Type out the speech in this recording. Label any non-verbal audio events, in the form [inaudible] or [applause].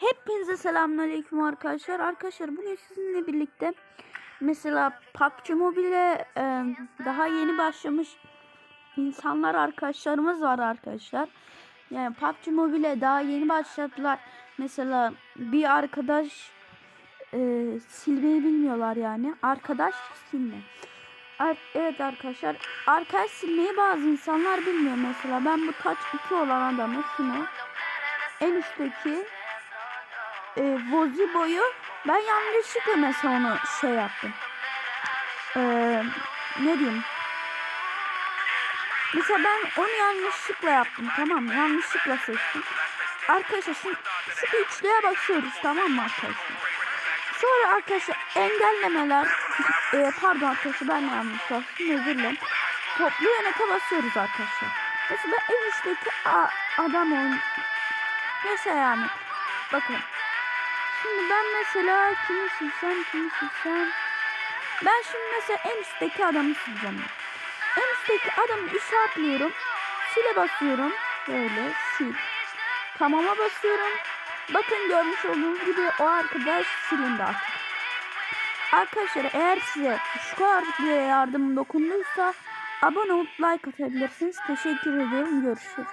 Hepinize selamünaleyküm arkadaşlar. Arkadaşlar bugün sizinle birlikte mesela PUBG Mobile e, daha yeni başlamış insanlar arkadaşlarımız var arkadaşlar. Yani PUBG Mobile daha yeni başladılar. Mesela bir arkadaş e, silmeyi bilmiyorlar yani. Arkadaş silme. Ar- evet arkadaşlar. Arkadaş silmeyi bazı insanlar bilmiyor mesela. Ben bu touch 2 olan adamı şunu en üstteki e, Vozi boyu ben yanlışlıkla mesela onu şey yaptım. E, ne diyeyim? Mesela ben onu yanlışlıkla yaptım tamam mı? Yanlışlıkla seçtim. Arkadaşlar şu, şu üçlüye basıyoruz tamam mı arkadaşlar? Sonra arkadaşlar engellemeler [laughs] e, pardon arkadaşlar ben yanlış bastım özür dilerim. Toplu yönete basıyoruz arkadaşlar. Mesela en üstteki a- adam on. Mesela yani bakın Şimdi ben mesela kimi silsem kimi silsem. Ben şimdi mesela en üstteki adamı sileceğim. En üstteki adamı işaretliyorum. Sile basıyorum. Böyle sil. Tamama basıyorum. Bakın görmüş olduğunuz gibi o arkadaş silindi artık. Arkadaşlar eğer size şu kadar bir yardım dokunduysa abone olup like atabilirsiniz. Teşekkür ediyorum. Görüşürüz.